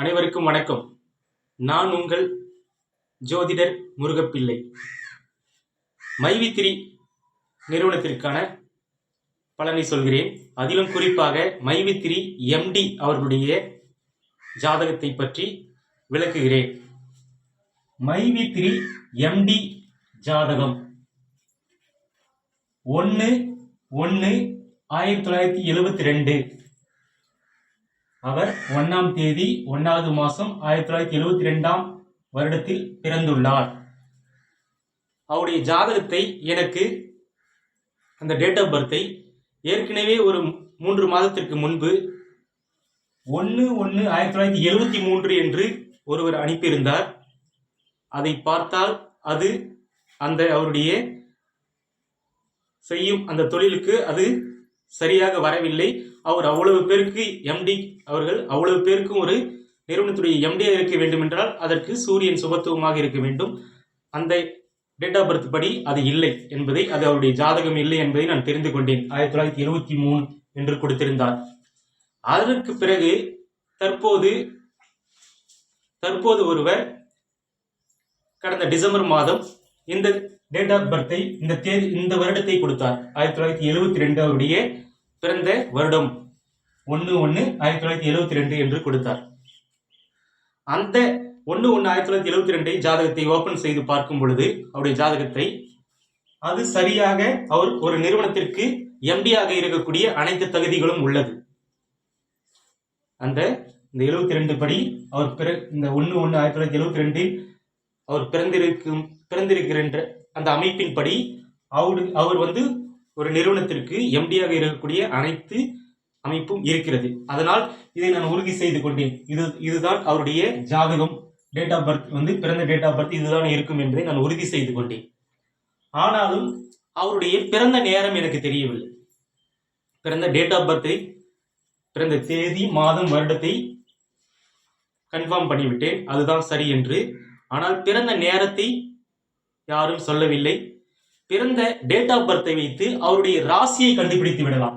அனைவருக்கும் வணக்கம். நான் உங்கள் ஜோதிடர் முருகப்பிள்ளை. மைவித்திரி நிறுவனத்திற்கான பலனை சொல்கிறேன். அதிலும் குறிப்பாக மைவித்திரி எம்டி அவர்களுடைய ஜாதகத்தை பற்றி விளக்குகிறேன். மைவித்திரி எம்டி ஜாதகம். ஒன்று ஒன்று ஆயிரத்தி தொள்ளாயிரத்தி எழுபத்தி ரெண்டு. அவர் ஒன்னாம் தேதி ஒன்னாவது மாதம் ஆயிரத்தி தொள்ளாயிரத்தி எழுபத்தி ரெண்டாம் வருடத்தில் பிறந்துள்ளார். அவருடைய ஜாதகத்தை எனக்கு அந்த டேட் ஆஃப் பர்த்தை ஏற்கனவே ஒரு மூன்று மாதத்திற்கு முன்பு ஒன்று ஒன்று ஆயிரத்தி தொள்ளாயிரத்தி எழுபத்தி மூன்று என்று ஒருவர் அனுப்பியிருந்தார். அதை பார்த்தால் அது அந்த அவருடைய செய்யும் அந்த தொழிலுக்கு அது சரியாக வரவில்லை. அவர் அவ்வளவு பேருக்கு எம்டி அவர்கள் அவ்வளவு பேருக்கும் ஒரு நிறுவனத்துடைய எம்டியாக இருக்க வேண்டும் என்றால் அதற்கு சூரியன் சுபத்துவமாக இருக்க வேண்டும். அந்த டேட் ஆஃப் பர்த் படி அது இல்லை என்பதை அது அவருடைய ஜாதகம் இல்லை என்பதை நான் தெரிந்து கொண்டேன். ஆயிரத்தி தொள்ளாயிரத்தி எழுபத்தி மூணு என்று கொடுத்திருந்தார். அதற்கு பிறகு தற்போது தற்போது ஒருவர் கடந்த டிசம்பர் மாதம் இந்த டேட் ஆஃப் பர்த்தை இந்த தேதி இந்த வருடத்தை கொடுத்தார். ஆயிரத்தி தொள்ளாயிரத்தி எழுபத்தி ரெண்டு அவருடைய பிறந்த வருடம் ஒன்று ஒன்று ஆயிரத்தி தொள்ளாயிரத்தி எழுபத்தி ரெண்டு என்று கொடுத்தார். அந்த ஒன்று ஒன்று ஆயிரத்தி தொள்ளாயிரத்தி எழுபத்தி ரெண்டை ஜாதகத்தை ஓபன் செய்து பார்க்கும் பொழுது அவருடைய ஜாதகத்தை அது சரியாக அவர் ஒரு நிறுவனத்திற்கு எம்டியாக இருக்கக்கூடிய அனைத்து தகுதிகளும் உள்ளது. அந்த இந்த எழுபத்தி ரெண்டு படி அவர் பிற இந்த ஒன்று ஒன்று ஆயிரத்தி தொள்ளாயிரத்தி எழுபத்தி ரெண்டில் அவர் பிறந்திருக்கும் பிறந்திருக்கின்ற அந்த அமைப்பின்படி அவர் அவர் வந்து ஒரு நிறுவனத்திற்கு எம்டியாக இருக்கக்கூடிய அனைத்து அமைப்பும் இருக்கிறது. அதனால் இதை நான் உறுதி செய்து கொண்டேன். இது இதுதான் அவருடைய ஜாதகம். டேட் ஆஃப் பர்த் வந்து பிறந்த டேட் ஆஃப் பர்த் இதுதான் இருக்கும் என்பதை நான் உறுதி செய்து கொண்டேன். ஆனாலும் அவருடைய பிறந்த நேரம் எனக்கு தெரியவில்லை. பிறந்த டேட் ஆஃப் பர்த்தை பிறந்த தேதி மாதம் வருடத்தை கன்ஃபார்ம் பண்ணிவிட்டேன். அதுதான் சரி என்று. ஆனால் பிறந்த நேரத்தை யாரும் சொல்லவில்லை. பிறந்த டேட் ஆஃப் பர்த்தை வைத்து அவருடைய ராசியை கண்டுபிடித்து விடலாம்.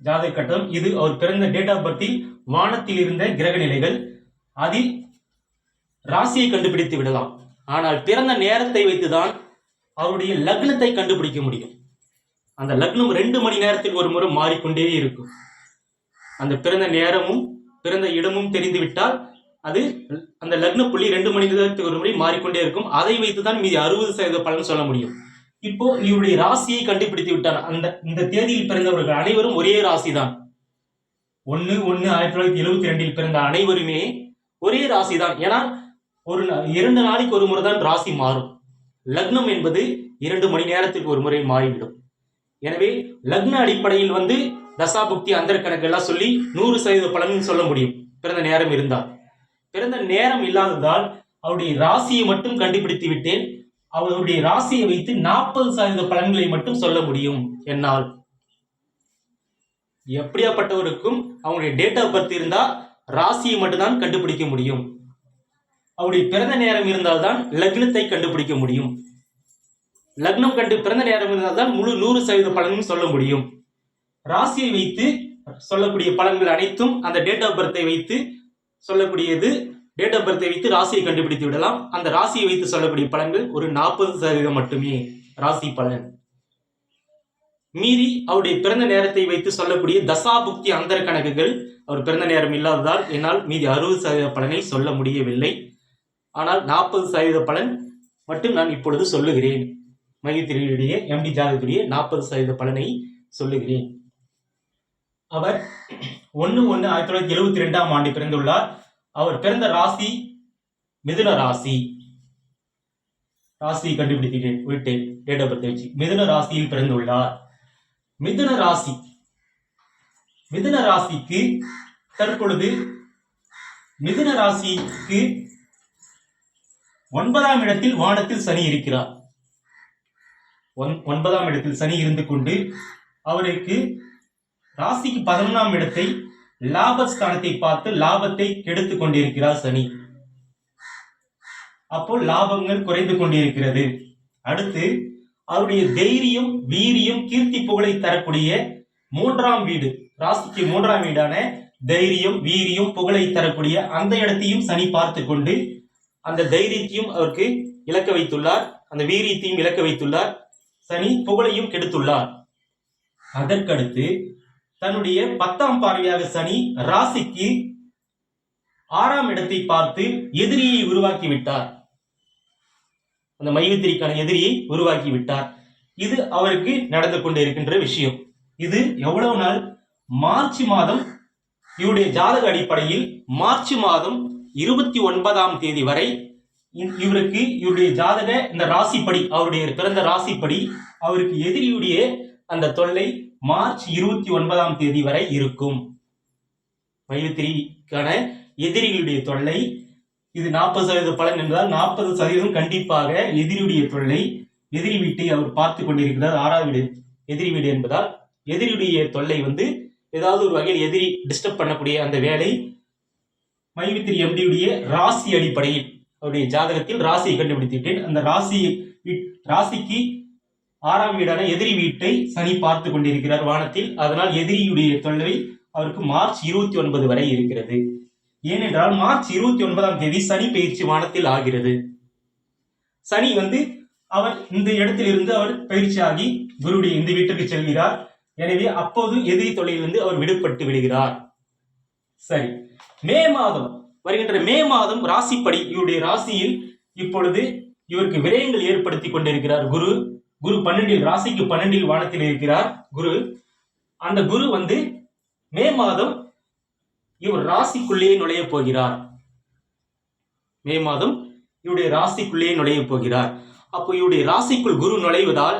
ஜாதக கட்டம் இது அவர் பிறந்த டேட் ஆஃப் பர்த்தில் வானத்தில் இருந்த கிரக நிலைகள் அதில் ராசியை கண்டுபிடித்து விடலாம். ஆனால் பிறந்த நேரத்தை வைத்துதான் அவருடைய லக்னத்தை கண்டுபிடிக்க முடியும். அந்த லக்னம் ரெண்டு மணி நேரத்தில் ஒரு முறை மாறிக்கொண்டே இருக்கும். அந்த பிறந்த நேரமும் பிறந்த இடமும் தெரிந்துவிட்டால் அது அந்த லக்ன புள்ளி ரெண்டு மணி நேரத்துக்கு ஒரு முறை மாறிக்கொண்டே இருக்கும். அதை வைத்து தான் மீதி அறுபது சதவீத பலன் சொல்ல முடியும். இப்போ இவருடைய ராசியை கண்டுபிடித்து விட்டார். அந்த இந்த தேதியில் பிறந்தவர்கள் அனைவரும் ஒரே ராசி தான் ஒன்னு ஒன்னு ஆயிரத்தி தொள்ளாயிரத்தி எழுபத்தி ரெண்டில் பிறந்த அனைவருமே ஒரே ராசி தான் ஏன்னா ஒரு நா- இரண்டு நாளைக்கு ஒரு முறை தான் ராசி மாறும். லக்னம் என்பது இரண்டு மணி நேரத்துக்கு ஒரு முறை மாறிவிடும். எனவே லக்ன அடிப்படையில் வந்து தசாபுக்தி அந்த கணக்கெல்லாம் சொல்லி நூறு சதவீத பலன் சொல்ல முடியும். பிறந்த நேரம் இருந்தால். பிறந்த நேரம் இல்லாததால் அவருடைய ராசியை மட்டும் கண்டுபிடித்து விட்டேன். அவருடைய ராசியை வைத்து நாற்பது சதவீத பலன்களை மட்டும் சொல்ல முடியும் என்னால். எப்படியாப்பட்டவருக்கும் அவங்களுடைய டேட் ஆஃப் பர்த் இருந்தால் ராசியை மட்டும்தான் கண்டுபிடிக்க முடியும். அவருடைய பிறந்த நேரம் இருந்தால்தான் லக்னத்தை கண்டுபிடிக்க முடியும். லக்னம் கண்டு பிறந்த நேரம் இருந்தால்தான் முழு நூறு சதவீத பலனும் சொல்ல முடியும். ராசியை வைத்து சொல்லக்கூடிய பலன்கள் அனைத்தும் அந்த டேட் ஆஃப் பர்த்தை வைத்து சொல்லக்கூடியது டேட் ஆஃப் பர்த்தை வைத்து ராசியை கண்டுபிடித்து விடலாம். அந்த ராசியை வைத்து சொல்லக்கூடிய பலன்கள் ஒரு நாற்பது சதவீதம் மட்டுமே ராசி பலன். மீறி அவருடைய பிறந்த நேரத்தை வைத்து சொல்லக்கூடிய தசாபுக்தி அந்தர கணக்குகள் அவர் பிறந்த நேரம் இல்லாததால் என்னால் மீதி அறுபது சதவீத பலனை சொல்ல முடியவில்லை. ஆனால் நாற்பது சதவீத பலன் மட்டும் நான் இப்பொழுது சொல்லுகிறேன். மையத்திரியுடைய எம்டி ஜாதகத்துடைய நாற்பது சதவீத பலனை சொல்லுகிறேன். அவர் ஒன்று ஒன்று ஆயிரத்தி தொள்ளாயிரத்தி எழுபத்தி ரெண்டாம் ஆண்டு பிறந்துள்ளார். அவர் பிறந்த ராசி மிதுன ராசி. ராசியை கண்டுபிடித்து விட்டேன் டேட் ஆஃப் பர்த் வச்சு மிதுன ராசியில் பிறந்துள்ளார். மிதுன ராசி. மிதுன ராசிக்கு தற்பொழுது மிதுன ராசிக்கு ஒன்பதாம் இடத்தில் வானத்தில் சனி இருக்கிறார். ஒன்- ஒன்பதாம் இடத்தில் சனி இருந்து கொண்டு அவருக்கு ராசிக்கு பதினொன்றாம் இடத்தை லாபஸ்தானத்தை பார்த்து லாபத்தை கெடுத்து கொண்டிருக்கிறார் சனி. அப்போ லாபங்கள் குறைந்து கொண்டிருக்கிறது. அடுத்து அவருடைய தைரியம் வீரியம் கீர்த்தி புகழை தரக்கூடிய மூன்றாம் வீடு ராசிக்கு மூன்றாம் வீடான தைரியம் வீரியம் புகழை தரக்கூடிய அந்த இடத்தையும் சனி பார்த்து கொண்டு அந்த தைரியத்தையும் அவருக்கு இழக்க வைத்துள்ளார். அந்த வீரியத்தையும் இழக்க வைத்துள்ளார். சனி புகழையும் கெடுத்துள்ளார். அதற்கடுத்து தன்னுடைய பத்தாம் பார்வையாக சனி ராசிக்கு ஆறாம் இடத்தை பார்த்து எதிரியை உருவாக்கி விட்டார். அந்த மையத்திரிக்கான எதிரியை உருவாக்கி விட்டார். இது அவருக்கு நடந்து கொண்டு இருக்கின்ற விஷயம். இது எவ்வளவு நாள்? மார்ச் மாதம் இவருடைய ஜாதக அடிப்படையில் மார்ச் மாதம் இருபத்தி ஒன்பதாம் தேதி வரை இவருக்கு இவருடைய ஜாதக இந்த ராசிப்படி அவருடைய பிறந்த ராசிப்படி அவருக்கு எதிரியுடைய அந்த தொல்லை மார்ச் இருபத்தி ஒன்பதாம் தேதி வரை இருக்கும். மையத்திரிக்கான எதிரிகளுடைய தொல்லை இது நாற்பது சதவீத பலன் என்றால் நாற்பது சதவீதம் கண்டிப்பாக எதிரியுடைய தொல்லை எதிரி வீட்டை அவர் பார்த்து கொண்டிருக்கிறார். ஆறாவது வீடு எதிரி வீடு என்பதால் எதிரியுடைய தொல்லை வந்து ஏதாவது ஒரு வகையில் எதிரி டிஸ்டர்ப் பண்ணக்கூடிய அந்த வேலை மைவித்திரி எம்டியுடைய ராசி அடிப்படையில் அவருடைய ஜாதகத்தில் ராசியை கண்டுபிடித்துவிட்டேன். அந்த ராசி ராசிக்கு ஆறாம் வீடான எதிரி வீட்டை சனி பார்த்து கொண்டிருக்கிறார் வானத்தில். அதனால் எதிரியுடைய தொல்லை அவருக்கு மார்ச் இருபத்தி ஒன்பது வரை இருக்கிறது. ஏனென்றால் மார்ச் இருபத்தி ஒன்பதாம் தேதி சனி பயிற்சி வானத்தில் ஆகிறது. சனி வந்து அவர் இந்த இடத்திலிருந்து அவர் பயிற்சியாகி குருடைய இந்த வீட்டுக்கு செல்கிறார். எனவே அப்போது எதிரி தொலைவிலிருந்து அவர் விடுபட்டு விடுகிறார். சரி. மே மாதம் வருகின்ற மே மாதம் ராசிப்படி இவருடைய ராசியில் இப்பொழுது இவருக்கு விரயங்கள் ஏற்படுத்தி கொண்டிருக்கிறார் குரு. குரு பன்னெண்டில் ராசிக்கு பன்னெண்டில் வானத்தில் இருக்கிறார் குரு. அந்த குரு வந்து மே மாதம் இவர் ராசிக்குள்ளேயே நுழைய போகிறார். மே மாதம் இவருடைய ராசிக்குள்ளேயே நுழைய போகிறார். அப்போ இவருடைய ராசிக்குள் குரு நுழைவதால்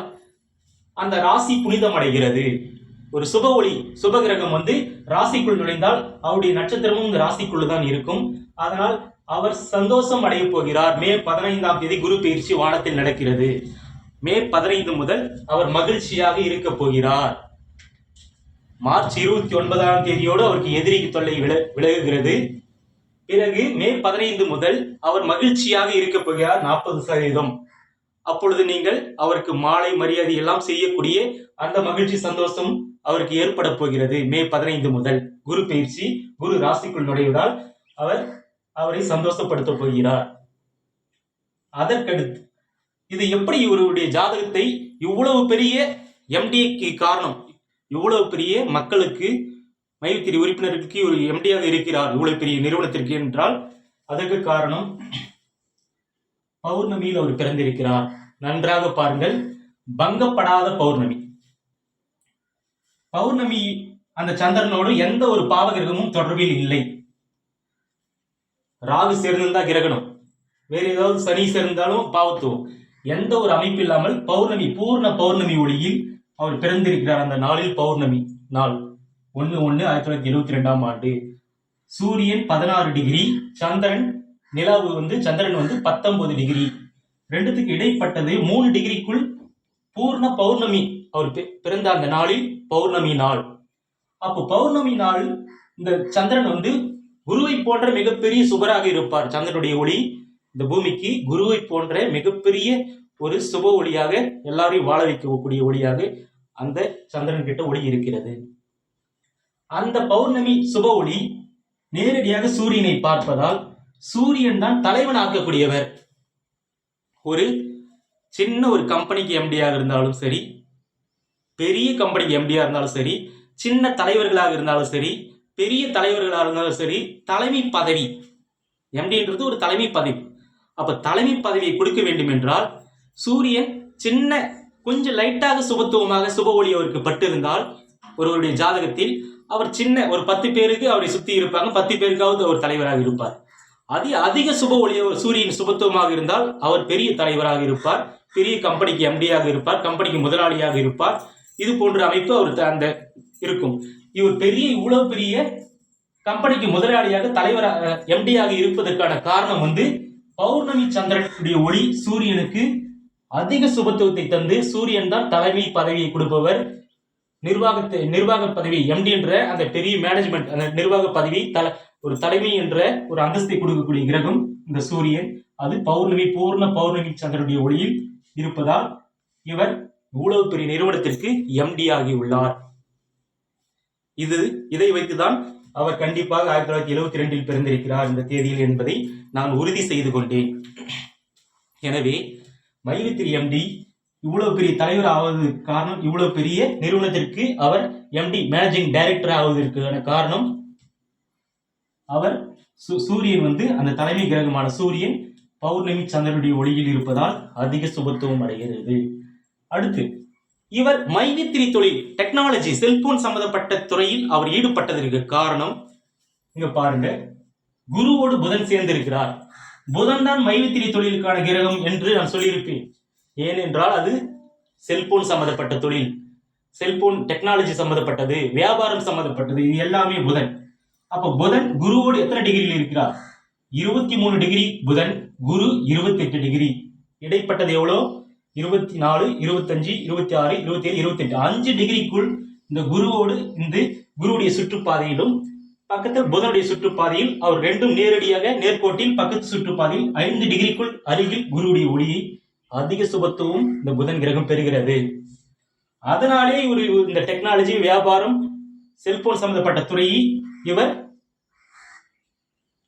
அந்த ராசி புனிதம் அடைகிறது ஒரு சுப ஒளி சுப கிரகம் வந்து ராசிக்குள் நுழைந்தால் அவருடைய நட்சத்திரமும் இந்த ராசிக்குள் தான் இருக்கும். அதனால் அவர் சந்தோஷம் அடைய போகிறார். மே பதினைந்தாம் தேதி குரு பயிற்சி வானத்தில் நடக்கிறது. மே பதினைந்து முதல் அவர் மகிழ்ச்சியாக இருக்க போகிறார். மார்ச் இருபத்தி ஒன்பதாம் தேதியோடு அவருக்கு எதிரி தொல்லை வில விலகுகிறது. பிறகு மே பதினைந்து முதல் அவர் மகிழ்ச்சியாக இருக்க போகிறார் நாற்பது சதவீதம். அப்பொழுது நீங்கள் அவருக்கு மாலை மரியாதை எல்லாம் செய்யக்கூடிய அந்த மகிழ்ச்சி சந்தோஷம் அவருக்கு ஏற்பட போகிறது மே பதினைந்து முதல். குரு பயிற்சி குரு ராசிக்குள் நுழைவதால் அவர் அவரை சந்தோஷப்படுத்த போகிறார். அதற்கடுத்து இது எப்படி இவருடைய ஜாதகத்தை இவ்வளவு பெரிய எம்டிக்கு காரணம்? இவ்வளவு பெரிய மக்களுக்கு மையத்திரி உறுப்பினருக்கு ஒரு எம்டியாக இருக்கிறார் இவ்வளவு பெரிய நிறுவனத்திற்கு என்றால் அதற்கு காரணம் பௌர்ணமியில் அவர் பிறந்திருக்கிறார். நன்றாக பாருங்கள் பங்கப்படாத பௌர்ணமி. பௌர்ணமி அந்த சந்திரனோடு எந்த ஒரு பாவகிரகமும் தொடர்பில் இல்லை. ராகு சேர்ந்திருந்தா கிரகணம். வேற ஏதாவது சனி சேர்ந்தாலும் பாவத்துவம். எந்த ஒரு அமைப்பு இல்லாமல் பௌர்ணமி பூர்ண பௌர்ணமி ஒளியில் அவர் பிறந்திருக்கிறார். அந்த நாளில் பௌர்ணமி நாள். ஒன்று ஒன்று ஆயிரத்தி தொள்ளாயிரத்தி எழுபத்தி ரெண்டாம் ஆண்டு. சூரியன் பதினாறு டிகிரி சந்திரன் நிலவு வந்து சந்திரன் வந்து பத்தொன்பது டிகிரி. ரெண்டுத்துக்கு இடைப்பட்டது மூணு டிகிரிக்குள் பூர்ண பௌர்ணமி அவர் பிறந்த அந்த நாளில் பௌர்ணமி நாள். அப்போ பௌர்ணமி நாள் இந்த சந்திரன் வந்து குருவை போன்ற மிகப்பெரிய சுபராக இருப்பார். சந்திரனுடைய ஒளி இந்த பூமிக்கு குருவை போன்ற மிகப்பெரிய ஒரு சுப ஒளியாக எல்லாரையும் வாழ வைக்கக்கூடிய ஒளியாக அந்த சந்திரன் கிட்ட ஒளி இருக்கிறது. அந்த பௌர்ணமி சுப ஒளி நேரடியாக சூரியனை பார்ப்பதால் சூரியன் தான் தலைவன் ஆக்கக்கூடியவர். ஒரு சின்ன ஒரு கம்பெனிக்கு எம்டியாக இருந்தாலும் சரி பெரிய கம்பெனிக்கு எம்டியாக இருந்தாலும் சரி சின்ன தலைவர்களாக இருந்தாலும் சரி பெரிய தலைவர்களாக இருந்தாலும் சரி தலைமை பதவி எம்டின்றது ஒரு தலைமை பதவி. அப்ப தலைமை பதவியை கொடுக்க வேண்டும் என்றால் சூரியன் சின்ன கொஞ்சம் லைட்டாக சுபத்துவமாக சுப ஒளி அவருக்கு பட்டிருந்தால் ஒருவருடைய ஜாதகத்தில் அவர் சின்ன ஒரு பத்து பேருக்கு அவரை சுத்தி இருப்பாங்க. பத்து பேருக்காவது அவர் தலைவராக இருப்பார். அது அதிக சுப ஒளி சூரியன் சுபத்துவமாக இருந்தால் அவர் பெரிய தலைவராக இருப்பார். பெரிய கம்பெனிக்கு எம்டியாக இருப்பார். கம்பெனிக்கு முதலாளியாக இருப்பார். இது போன்ற அமைப்பு அவர் த- அந்த இருக்கும். இவர் பெரிய இவ்வளவு பெரிய கம்பெனிக்கு முதலாளியாக தலைவராக எம்டியாக இருப்பதற்கான காரணம் வந்து பௌர்ணமி சந்திரனுடைய ஒளி சூரியனுக்கு அதிக சுபத்துவத்தை தந்து சூரியன் தான் தலைமை பதவியை கொடுப்பவர். நிர்வாகத்தை நிர்வாக பதவி எம்டி என்ற அந்த பெரிய மேனேஜ்மெண்ட் அந்த நிர்வாக பதவி தல ஒரு தலைமை என்ற ஒரு அந்தஸ்தை கொடுக்கக்கூடிய கிரகம் இந்த சூரியன். அது பௌர்ணமி பூர்ண பௌர்ணமி சந்திரனுடைய ஒளியில் இருப்பதால் இவர் இவ்வளவு பெரிய நிறுவனத்திற்கு எம்டி ஆகி உள்ளார். இது இதை வைத்துதான் அவர் கண்டிப்பாக ஆயிரத்தி தொள்ளாயிரத்தி எழுபத்தி ரெண்டில் பிறந்திருக்கிறார் இந்த தேதியில் என்பதை நான் உறுதி செய்து கொண்டேன். எனவே மைவித்திரி எம்டி இவ்வளவு பெரிய தலைவர் ஆவதற்கு காரணம் இவ்வளவு பெரிய நிறுவனத்திற்கு அவர் எம்டி மேனேஜிங் டைரக்டர் ஆவதற்கான காரணம் அவர் சு- சூரியன் வந்து அந்த தலைமை கிரகமான சூரியன் பௌர்ணமி சந்திரனுடைய ஒளியில் இருப்பதால் அதிக சுபத்துவம் அடைகிறது. அடுத்து இவர் மைவித்திரி தொழில் டெக்னாலஜி செல்போன் சம்பந்தப்பட்ட துறையில் அவர் ஈடுபட்டதற்கு காரணம் இங்க பாருங்க. குருவோடு புதன் சேர்ந்திருக்கிறார். புதன் தான் மைவித்திரி தொழிலுக்கான கிரகம் என்று நான் சொல்லியிருப்பேன். ஏனென்றால் அது செல்போன் சம்பந்தப்பட்ட தொழில். செல்போன் டெக்னாலஜி சம்பந்தப்பட்டது வியாபாரம் சம்பந்தப்பட்டது இது எல்லாமே புதன். அப்ப புதன் குருவோடு எத்தனை டிகிரியில் இருக்கிறார்? இருபத்தி மூணு டிகிரி புதன் குரு இருபத்தி எட்டு டிகிரி இடைப்பட்டது எவ்வளோ? இருபத்தி நாலு இருபத்தஞ்சு இருபத்தி ஆறு இருபத்தி ஏழு இருபத்தி எட்டு அஞ்சு டிகிரிக்குள் இந்த குருவோடு இந்த குருவுடைய சுற்றுப்பாதையிலும் பக்கத்தில் புதனுடைய சுற்றுப்பாதையில் அவர் ரெண்டும் நேரடியாக நேர்கோட்டில் பக்கத்து சுற்றுப்பாதையில் ஐந்து டிகிரிக்குள் அருகில் குருவுடைய ஒளியை அதிக சுபத்துவம் இந்த புதன் கிரகம் பெறுகிறது. அதனாலே இவர் இந்த டெக்னாலஜி வியாபாரம் செல்போன் சம்பந்தப்பட்ட துறையை இவர்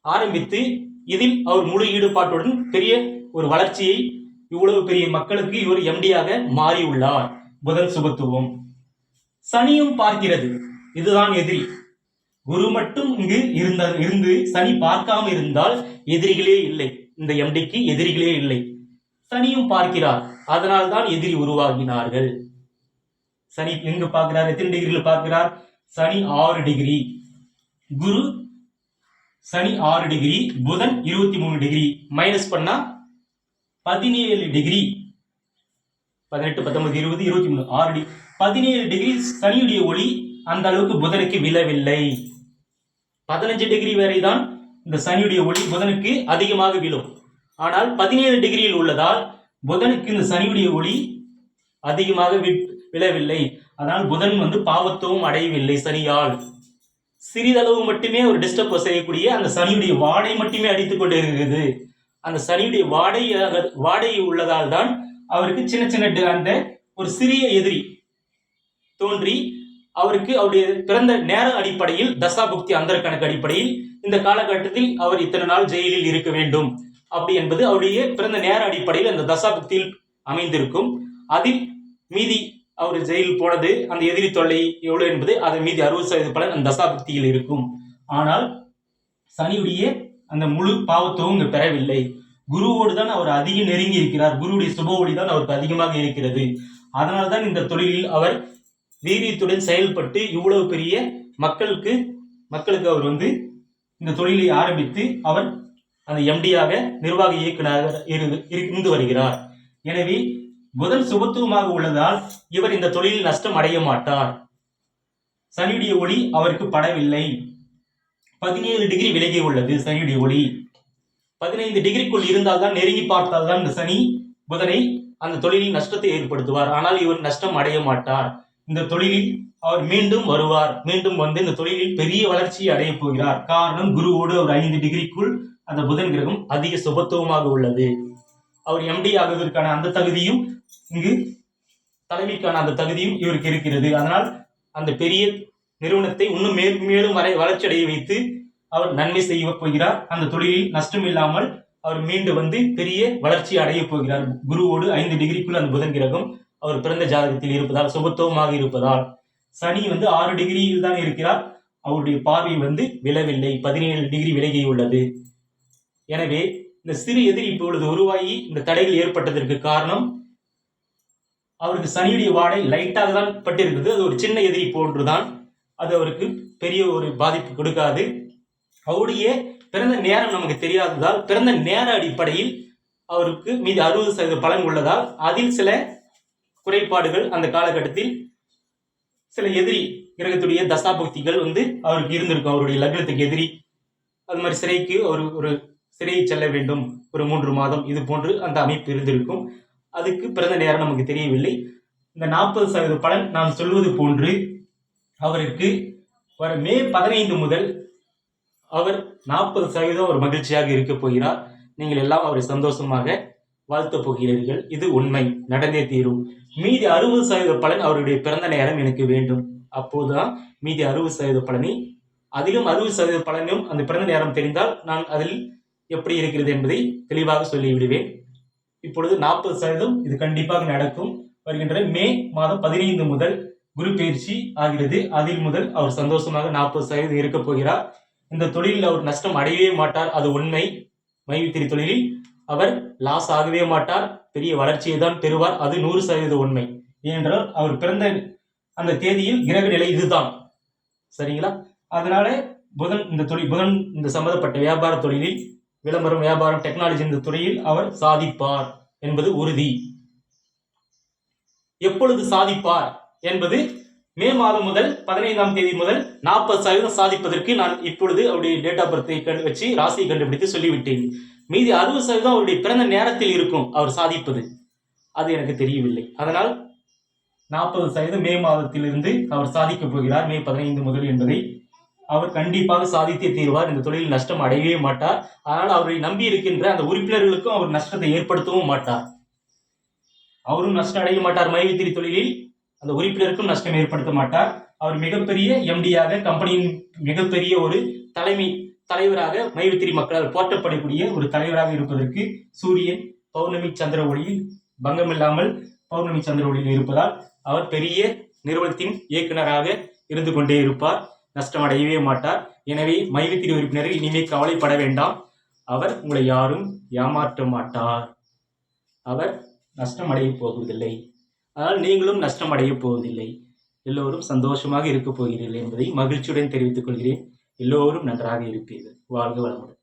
ஆரம்பித்து இதில் அவர் முழு ஈடுபாட்டுடன் பெரிய ஒரு வளர்ச்சியை இவ்வளவு பெரிய மக்களுக்கு இவர் எம்டியாக மாறியுள்ளார். புதன் சுபத்துவம். சனியும் பார்க்கிறது. இதுதான் எதிரி. குரு மட்டும் இங்கு இருந்த இருந்து சனி பார்க்காம இருந்தால் எதிரிகளே இல்லை. இந்த எம்டிக்கு எதிரிகளே இல்லை. சனியும் பார்க்கிறார். அதனால் தான் எதிரி உருவாகினார்கள். சனி எங்கு பார்க்கிறார்? எத்தனை டிகிரியில் பார்க்கிறார்? சனி ஆறு டிகிரி. குரு சனி ஆறு டிகிரி புதன் இருபத்தி மூணு டிகிரி. மைனஸ் பண்ணா பதினேழு டிகிரி. பதினெட்டு பத்தொன்பது இருபது இருபத்தி மூணு ஆறு டிகிரி பதினேழு டிகிரி சனியுடைய ஒளி அந்த அளவுக்கு புதனுக்கு விழவில்லை. பதினஞ்சு டிகிரி வரை தான் இந்த சனியுடைய ஒளி புதனுக்கு அதிகமாக விழும். ஆனால் பதினேழு டிகிரியில் உள்ளதால் புதனுக்கு இந்த சனியுடைய ஒளி அதிகமாக வி- விழவில்லை. அதனால் புதன் வந்து பாவத்துவம் அடையவில்லை சரியால் சிறிதளவு மட்டுமே ஒரு டிஸ்டர்ப் செய்யக்கூடிய அந்த சனியுடைய வாடை மட்டுமே அடித்துக் கொண்டு இருக்கிறது அந்த சனியுடைய வாடையாக வாடையை உள்ளதால் தான் அவருக்கு சின்ன சின்ன அந்த ஒரு சிறிய எதிரி தோன்றி அவருக்கு அவருடைய பிறந்த நேர அடிப்படையில் தசாபுக்தி அந்த கணக்கு அடிப்படையில் இந்த காலகட்டத்தில் அவர் இத்தனை நாள் ஜெயிலில் இருக்க வேண்டும். அப்படி என்பது அவருடைய பிறந்த நேர அடிப்படையில் அந்த தசாபுக்தியில் அமைந்திருக்கும். அதில் மீதி அவர் ஜெயில் போனது அந்த எதிரி தொல்லை எவ்வளவு என்பது அதன் மீதி அறுபது சதவீத பலன் அந்த தசாபுக்தியில் இருக்கும். ஆனால் சனியுடைய அந்த முழு பாவத்துவம் இங்கு பெறவில்லை. குருவோடு தான் அவர் அதிக நெருங்கி இருக்கிறார். குருவுடைய சுப ஒளி தான் அவருக்கு அதிகமாக இருக்கிறது. அதனால்தான் இந்த தொழிலில் அவர் வீரியத்துடன் செயல்பட்டு இவ்வளவு பெரிய மக்களுக்கு மக்களுக்கு அவர் வந்து இந்த தொழிலை ஆரம்பித்து அவர் அந்த எம்டியாக நிர்வாக இயக்குநராக இரு- இருந்து வருகிறார். எனவே புதன் சுபத்துவமாக உள்ளதால் இவர் இந்த தொழிலில் நஷ்டம் அடைய மாட்டார். சனியுடைய ஒளி அவருக்கு படவில்லை. பதினேழு டிகிரி விலகி உள்ளது சனியுடைய ஒளி. பதினைந்து டிகிரிக்குள் இருந்தால்தான் நெருங்கி பார்த்தால்தான் இந்த சனி புதனை அந்த தொழிலில் நஷ்டத்தை ஏற்படுத்துவார். ஆனால் இவர் நஷ்டம் அடைய மாட்டார். இந்த தொழிலில் அவர் மீண்டும் வருவார். மீண்டும் வந்து இந்த தொழிலில் பெரிய வளர்ச்சியை அடைய போகிறார். காரணம் குருவோடு அவர் ஐந்து டிகிரிக்குள் அந்த புதன் கிரகம் அதிக சுபத்துவமாக உள்ளது. அவர் எம்டி ஆகுவதற்கான அந்த தகுதியும் இங்கு தலைமைக்கான அந்த தகுதியும் இவருக்கு இருக்கிறது. அதனால் அந்த பெரிய நிறுவனத்தை இன்னும் மேலும் மேலும் வரை வளர்ச்சி அடைய வைத்து அவர் நன்மை செய்ய போகிறார். அந்த தொழிலில் நஷ்டம் இல்லாமல் அவர் மீண்டு வந்து பெரிய வளர்ச்சி அடைய போகிறார். குருவோடு ஐந்து டிகிரிக்குள் அந்த புதன் கிரகம் அவர் பிறந்த ஜாதகத்தில் இருப்பதால் சுபத்துவமாக இருப்பதால். சனி வந்து ஆறு டிகிரியில் தான் இருக்கிறார். அவருடைய பார்வை வந்து விழவில்லை. பதினேழு டிகிரி விலகி உள்ளது. எனவே இந்த சிறு எதிரி இப்பொழுது உருவாகி இந்த தடைகள் ஏற்பட்டதற்கு காரணம் அவருக்கு சனியுடைய வாடை லைட்டாக தான் பட்டிருக்கிறது. அது ஒரு சின்ன எதிரி போன்றுதான். அது அவருக்கு பெரிய ஒரு பாதிப்பு கொடுக்காது. அவருடைய பிறந்த நேரம் நமக்கு தெரியாததால் பிறந்த நேர அடிப்படையில் அவருக்கு மீது அறுபது சதவீத பலன் உள்ளதால் அதில் சில குறைபாடுகள் அந்த காலகட்டத்தில் சில எதிரி கிரகத்துடைய தசாபக்திகள் வந்து அவருக்கு இருந்திருக்கும். அவருடைய லக்னத்துக்கு எதிரி அது மாதிரி சிறைக்கு ஒரு ஒரு சிறையை செல்ல வேண்டும். ஒரு மூன்று மாதம் இது போன்று அந்த அமைப்பு இருந்திருக்கும். அதுக்கு பிறந்த நேரம் நமக்கு தெரியவில்லை. இந்த நாற்பது சதவீத பலன் நான் சொல்வது போன்று அவருக்கு வர மே பதினைந்து முதல் அவர் நாற்பது சதவீதம் ஒரு மகிழ்ச்சியாக இருக்க போகிறார். நீங்கள் எல்லாம் அவரை சந்தோஷமாக வாழ்த்தப் போகிறீர்கள். இது உண்மை. நடந்தே தீரும். மீதி அறுபது சதவீத பலன் அவருடைய பிறந்த நேரம் எனக்கு வேண்டும். அப்போதுதான் மீதி அறுபது சதவீத பலனை அதிலும் அறுபது சதவீத பலனும் அந்த பிறந்த நேரம் தெரிந்தால் நான் அதில் எப்படி இருக்கிறது என்பதை தெளிவாக சொல்லிவிடுவேன். இப்பொழுது நாற்பது சதவீதம் இது கண்டிப்பாக நடக்கும். வருகின்ற மே மாதம் பதினைந்து முதல் குரு பயிற்சி ஆகிறது. அதில் முதல் அவர் சந்தோஷமாக நாற்பது சதவீதம் இருக்க போகிறார். இந்த தொழிலில் அவர் நஷ்டம் அடையவே மாட்டார். அது உண்மை. மைவித்திரி தொழிலில் அவர் லாஸ் ஆகவே மாட்டார். பெரிய வளர்ச்சியை தான் பெறுவார். அது நூறு சதவீத உண்மை. ஏனென்றால் அவர் பிறந்த அந்த தேதியில் கிரக நிலை இதுதான். சரிங்களா? அதனால புதன் இந்த தொழில் புதன் இந்த சம்பந்தப்பட்ட வியாபார தொழிலில் விளம்பரம் வியாபாரம் டெக்னாலஜி இந்த துறையில் அவர் சாதிப்பார் என்பது உறுதி. எப்பொழுது சாதிப்பார்? என்பது மே மாதம் முதல் பதினைந்தாம் தேதி முதல் நாற்பது சதவீதம் சாதிப்பதற்கு நான் இப்பொழுது அவருடைய டேட் ஆஃப் பர்த்தை கண்டு வச்சு ராசியை கண்டுபிடித்து சொல்லிவிட்டேன். மீதி அறுபது சதவீதம் அவருடைய பிறந்த நேரத்தில் இருக்கும் அவர் சாதிப்பது. அது எனக்கு தெரியவில்லை. அதனால் நாற்பது சதவீதம் மே மாதத்திலிருந்து அவர் சாதிக்கப் போகிறார். மே பதினைந்து முதல் என்பதை அவர் கண்டிப்பாக சாதித்தே தீர்வார். இந்த தொழிலில் நஷ்டம் அடையவே மாட்டார். ஆனால் அவரை நம்பி இருக்கின்ற அந்த உறுப்பினர்களுக்கும் அவர் நஷ்டத்தை ஏற்படுத்தவும் மாட்டார். அவரும் நஷ்டம் அடைய மாட்டார். மைவித்திரி தொழிலில் அந்த உறுப்பினருக்கும் நஷ்டம் ஏற்படுத்த மாட்டார். அவர் மிகப்பெரிய எம்டியாக கம்பெனியின் மிகப்பெரிய ஒரு தலைமை தலைவராக மைவித்திரி மக்களால் போற்றப்படக்கூடிய ஒரு தலைவராக இருப்பதற்கு சூரியன் பௌர்ணமி சந்திர ஒளியில் பங்கமில்லாமல் பௌர்ணமி சந்திர ஒளியில் இருப்பதால் அவர் பெரிய நிறுவனத்தின் இயக்குனராக இருந்து கொண்டே இருப்பார். நஷ்டம் அடையவே மாட்டார். எனவே மைவித்திரி உறுப்பினர்கள் இனிமே கவலைப்பட வேண்டாம். அவர் உங்களை யாரும் ஏமாற்ற மாட்டார். அவர் நஷ்டம் அடையப் போவதில்லை. ஆனால் நீங்களும் நஷ்டம் அடையப் போவதில்லை. எல்லோரும் சந்தோஷமாக இருக்கப் போகிறீர்கள் என்பதை மகிழ்ச்சியுடன் தெரிவித்துக் கொள்கிறேன். எல்லோரும் நன்றாக இருப்பீர்கள். வாழ்க வளமுடன்.